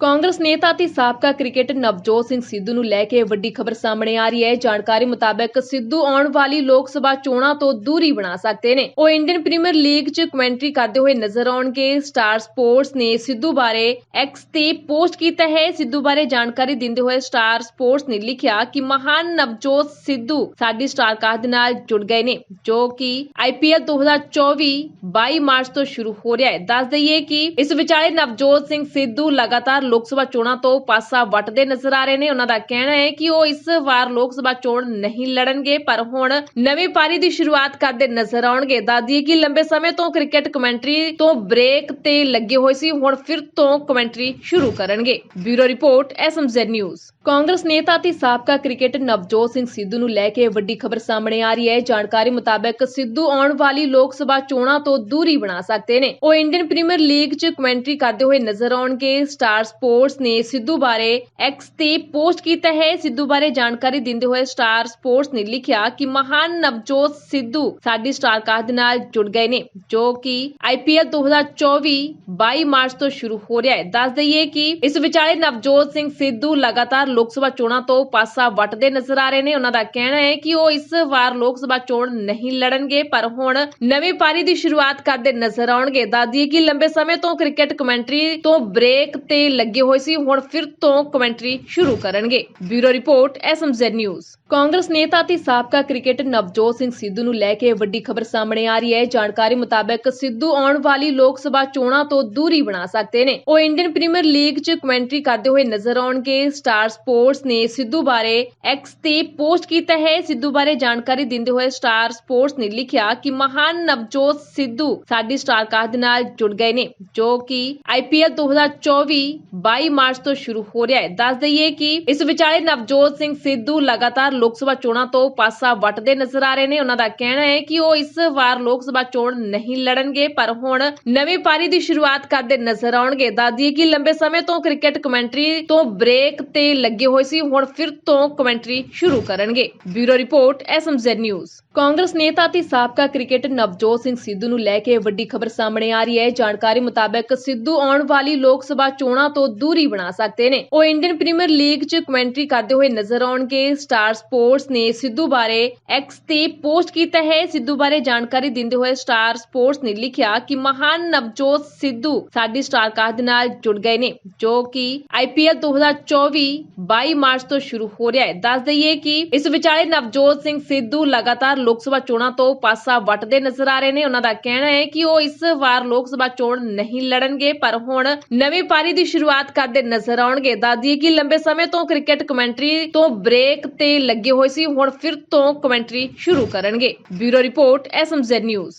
ਕਾਂਗਰਸ ਨੇਤਾ ਤੇ ਸਾਬਕਾ ਕ੍ਰਿਕਟਰ ਨਵਜੋਤ ਸਿੰਘ ਸਿੱਧੂ ਨੂੰ ਲੈ ਕੇ ਵੱਡੀ ਖਬਰ ਸਾਹਮਣੇ ਆ ਰਹੀ ਹੈ। ਜਾਣਕਾਰੀ ਮੁਤਾਬਕ ਸਿੱਧੂ ਆਉਣ ਵਾਲੀ ਲੋਕ ਸਭਾ ਚੋਣਾਂ ਤੋਂ ਦੂਰੀ ਬਣਾ ਸਕਦੇ ਨੇ। ਉਹ ਇੰਡੀਅਨ ਪ੍ਰੀਮੀਅਰ ਲੀਗ 'ਚ ਕਮੈਂਟਰੀ ਕਰਦੇ ਹੋਏ ਨਜ਼ਰ ਆਉਣਗੇ। ਸਟਾਰ ਸਪੋਰਟਸ ਨੇ ਸਿੱਧੂ ਬਾਰੇ ਐਕਸ ਤੇ ਪੋਸਟ ਕੀਤਾ ਹੈ। ਸਿੱਧੂ ਬਾਰੇ ਜਾਣਕਾਰੀ ਦਿੰਦੇ ਹੋਏ ਸਟਾਰ ਸਪੋਰਟਸ ਨੇ ਲਿਖਿਆ ਕਿ ਮਹਾਨ ਨਵਜੋਤ ਸਿੱਧੂ ਸਾਡੀ ਸਟਾਰ ਕਾਸਟ ਨਾਲ ਜੁੜ ਗਏ ਨੇ, ਜੋ ਕਿ ਆਈਪੀਐਲ 2024 22 ਮਾਰਚ ਤੋਂ ਸ਼ੁਰੂ ਹੋ ਰਿਹਾ ਹੈ। ਦੱਸ ਦਈਏ ਕਿ ਇਸ ਵਿਚਾਲੇ ਨਵਜੋਤ ਸਿੰਘ ਸਿੱਧੂ ਲਗਾਤਾਰ ਲੋਕ ਸਭਾ ਚੋਣਾਂ ਤੋਂ ਪਾਸਾ ਵੱਟਦੇ ਨਜ਼ਰ ਆ ਰਹੇ ਨੇ। ਉਹਨਾਂ ਦਾ ਕਹਿਣਾ ਹੈ ਕਿ ਉਹ ਇਸ ਵਾਰ ਲੋਕ ਸਭਾ ਚੋਣ ਨਹੀਂ ਲੜਨਗੇ, ਪਰ ਹੁਣ ਨਵੀਂ ਪਾਰੀ ਦੀ ਸ਼ੁਰੂਆਤ ਕਰਦੇ ਨਜ਼ਰ ਆਉਣਗੇ। ਦੱਸਦੀਏ ਕਿ ਲੰਬੇ ਸਮੇਂ ਤੋਂ ਕ੍ਰਿਕਟ ਕਮੈਂਟਰੀ ਤੋਂ ਬ੍ਰੇਕ ਤੇ ਲੱਗੇ ਹੋਏ ਸੀ, ਹੁਣ ਫਿਰ ਤੋਂ ਕਮੈਂਟਰੀ ਸ਼ੁਰੂ ਕਰਨਗੇ। Bureau report SMZ news. Congress ਨੇਤਾ ਤੇ ਸਾਬਕਾ ਕ੍ਰਿਕਟਰ ਨਵਜੋਤ ਸਿੰਘ ਸਿੱਧੂ ਨੂੰ ਲੈ ਕੇ ਵੱਡੀ ਖਬਰ ਸਾਹਮਣੇ ਆ ਰਹੀ ਹੈ। ਜਾਣਕਾਰੀ ਮੁਤਾਬਕ ਸਿੱਧੂ ਆਉਣ ਵਾਲੀ ਲੋਕ ਸਭਾ ਚੋਣਾਂ ਤੋਂ ਦੂਰੀ ਬਣਾ ਸਕਦੇ ਨੇ। ਉਹ ਇੰਡੀਅਨ ਪ੍ਰੀਮੀਅਰ ਲੀਗ 'ਚ ਕਮੈਂਟਰੀ ਕਰਦੇ ਹੋਏ ਨਜ਼ਰ ਆਉਣਗੇ। ਸਟਾਰ ਸਪੋਰਟਸ ਨੇ ਸਿੱਧੂ ਬਾਰੇ ਐਕਸ ਤੇ ਪੋਸਟ ਕੀਤਾ ਹੈ। ਸਿੱਧੂ ਬਾਰੇ ਜਾਣਕਾਰੀ ਦਿੰਦੇ ਹੋਏ ਸਟਾਰ ਸਪੋਰਟਸ ਨੇ ਲਿਖਿਆ ਕਿ ਮਹਾਨ ਨਵਜੋਤ ਸਿੱਧੂ ਸਾਡੀ ਸਟਾਰ ਕਾਸਟ ਦੇ ਨਾਲ ਜੁੜ ਗਏ ਨੇ, ਜੋ ਕਿ ਆਈਪੀਐਲ 2024 22 ਮਾਰਚ ਤੋਂ ਸ਼ੁਰੂ ਹੋ ਰਿਹਾ ਹੈ। ਦੱਸ ਦਈਏ ਕਿ ਇਸ ਵਿਚਾਲੇ ਨਵਜੋਤ ਸਿੰਘ ਸਿੱਧੂ ਲਗਾਤਾਰ ਲੋਕ ਸਭਾ ਚੋਣਾਂ ਤੋਂ ਪਾਸਾ ਵੱਟਦੇ ਨਜ਼ਰ ਆ ਰਹੇ ਨੇ। ਉਹਨਾਂ ਦਾ ਕਹਿਣਾ ਹੈ ਕਿ ਉਹ ਇਸ ਵਾਰ ਲੋਕ ਸਭਾ ਚੋਣ ਨਹੀਂ ਲੜਨਗੇ, ਪਰ ਹੁਣ ਨਵੀਂ ਪਾਰੀ ਦੀ ਸ਼ੁਰੂਆਤ ਕਰਦੇ ਨਜ਼ਰ ਆਉਣਗੇ। ਦੱਸਦੀਏ ਕਿ ਲੰਬੇ ਸਮੇਂ ਤੋਂ ਕ੍ਰਿਕਟ ਕਮੈਂਟਰੀ ਤੋਂ ਬ੍ਰੇਕ ਤੇ ਲੱਗੇ ਹੋਏ ਸੀ, ਹੁਣ ਫਿਰ ਤੋਂ ਕਮੈਂਟਰੀ ਸ਼ੁਰੂ ਕਰਨਗੇ। Bureau report SMZ news Congress ਨੇਤਾ ਤੇ ਸਾਬਕਾ ਕ੍ਰਿਕਟਰ ਨਵਜੋਤ ਸਿੰਘ ਸਿੱਧੂ ਨੂੰ ਲੈ ਕੇ ਵੱਡੀ ਖਬਰ ਸਾਹਮਣੇ ਆ ਰਹੀ ਹੈ। ਜਾਣਕਾਰੀ ਮੁਤਾਬਕ ਸਿੱਧੂ ਆਉਣ ਵਾਲੀ ਲੋਕ ਸਭਾ ਚੋਣਾਂ ਤੋਂ ਦੂਰੀ ਬਣਾ ਸਕਦੇ ਨੇ। ਉਹ ਇੰਡੀਅਨ ਪ੍ਰੀਮੀਅਰ ਲੀਗ 'ਚ ਕਮੈਂਟਰੀ ਕਰਦੇ ਹੋਏ ਨਜ਼ਰ ਆਉਣਗੇ। ਸਟਾਰ ਸਪੋਰਟਸ ਨੇ ਸਿੱਧੂ ਬਾਰੇ ਐਕਸ ਤੇ ਪੋਸਟ ਕੀਤਾ ਹੈ। ਸਿੱਧੂ ਬਾਰੇ ਜਾਣਕਾਰੀ ਦਿੰਦੇ ਹੋਏ ਸਟਾਰ ਸਪੋਰਟਸ ਨੇ ਲਿਖਿਆ ਕਿ ਮਹਾਨ ਨਵਜੋਤ ਸਿੱਧੂ ਸਾਡੀ ਸਟਾਰ ਕਾਸਟ ਨਾਲ ਜੁੜ ਗਏ ਨੇ, ਜੋ ਕਿ ਆਈਪੀਐਲ 2024 22 ਮਾਰਚ ਤੋਂ ਸ਼ੁਰੂ ਹੋ ਰਿਹਾ ਹੈ। ਦੱਸ ਦਈਏ ਕਿ ਇਸ ਵਿਚਾਲੇ ਨਵਜੋਤ ਸਿੰਘ ਸਿੱਧੂ ਲਗਾਤਾਰ ਲੋਕ ਸਭਾ ਚੋਣਾਂ ਤੋਂ ਪਾਸਾ ਵੱਟਦੇ ਨਜ਼ਰ ਆ ਰਹੇ ਨੇ। ਉਹਨਾਂ ਦਾ ਕਹਿਣਾ ਹੈ ਕਿ ਉਹ ਇਸ ਵਾਰ ਲੋਕ ਸਭਾ ਚੋਣ ਨਹੀਂ ਲੜਨਗੇ, ਪਰ ਹੁਣ ਨਵੀਂ ਪਾਰੀ ਦੀ ਸ਼ੁਰੂਆਤ ਕਰਦੇ ਨਜ਼ਰ ਆਉਣਗੇ। ਦੱਸਦੀਏ ਕਿ ਲੰਬੇ ਸਮੇਂ ਤੋਂ ਕ੍ਰਿਕਟ ਕਮੈਂਟਰੀ ਤੋਂ ਬ੍ਰੇਕ ਤੇ ਲੱਗੇ ਹੋਏ ਸੀ। ਹੁਣ ਫਿਰ ਤੋਂ ਕਮੈਂਟਰੀ ਸ਼ੁਰੂ ਕਰਨਗੇ। Bureau report SMZ news. Congress ਨੇਤਾ ਤੇ ਸਾਬਕਾ ਕ੍ਰਿਕਟਰ ਨਵਜੋਤ ਸਿੰਘ ਸਿੱਧੂ ਨੂੰ ਲੈ ਕੇ ਵੱਡੀ ਖਬਰ ਸਾਹਮਣੇ ਆ ਰਹੀ ਹੈ। ਜਾਣਕਾਰੀ ਮੁਤਾਬਕ ਸਿੱਧੂ ਆਉਣ ਵਾਲੀ ਲੋਕ ਸਭਾ ਚੋਣਾਂ ਤੋਂ ਦੂਰੀ ਬਣਾ ਸਕਦੇ ਨੇ ਉਹ ਇੰਡੀਅਨ ਪ੍ਰੀਮੀਅਰ ਲੀਗ 'ਚ ਕਮੈਂਟਰੀ ਕਰਦੇ ਹੋਏ ਨਜ਼ਰ ਆਉਣਗੇ ਸਟਾਰ ਸਪੋਰਟਸ ਨੇ ਸਿੱਧੂ ਬਾਰੇ ਐਕਸ ਤੇ ਪੋਸਟ ਕੀਤਾ ਹੈ ਸਿੱਧੂ ਬਾਰੇ ਜਾਣਕਾਰੀ ਦਿੰਦੇ ਹੋਏ ਸਟਾਰ ਸਪੋਰਟਸ ਨੇ ਲਿਖਿਆ ਕਿ ਮਹਾਨ ਨਵਜੋਤ ਸਿੱਧੂ ਸਾਡੀ ਸਟਾਰ ਕਾਸਟ ਦੇ ਨਾਲ ਜੁੜ ਗਏ ਨੇ ਜੋ ਕਿ ਆਈਪੀਐਲ 2024 22 ਮਾਰਚ ਤੋਂ ਸ਼ੁਰੂ ਹੋ ਰਿਹਾ ਹੈ ਦੱਸ ਦਈਏ ਕਿ ਇਸ ਵਿਚਾਲੇ ਨਵਜੋਤ ਸਿੰਘ ਸਿੱਧੂ ਲਗਾਤਾਰ ਲੋਕ ਸਭਾ ਚੋਣਾਂ ਤੋਂ ਪਾਸਾ ਵੱਟਦੇ ਨਜ਼ਰ ਆ ਰਹੇ ਨੇ ਉਹਨਾਂ ਦਾ ਕਹਿਣਾ ਹੈ ਕਿ ਉਹ ਇਸ ਵਾਰ ਲੋਕ ਸਭਾ ਚੋਣ ਨਹੀਂ ਲੜਨਗੇ ਪਰ ਹੁਣ ਨਵੀਂ ਪਾਰੀ ਦੀ ਸ਼ੁਰੂਆਤ ਕਰਦੇ ਨਜ਼ਰ ਆਉਣਗੇ। ਦੱਸਦੀਏ ਕਿ ਲੰਬੇ ਸਮੇਂ ਤੋਂ ਕ੍ਰਿਕਟ ਕਮੈਂਟਰੀ ਤੋਂ ਬ੍ਰੇਕ ਤੇ ਲੱਗੇ ਹੋਏ ਸੀ। ਹੁਣ ਫਿਰ ਤੋਂ ਕਮੈਂਟਰੀ ਸ਼ੁਰੂ ਕਰਨਗੇ। Bureau report, SMZ news.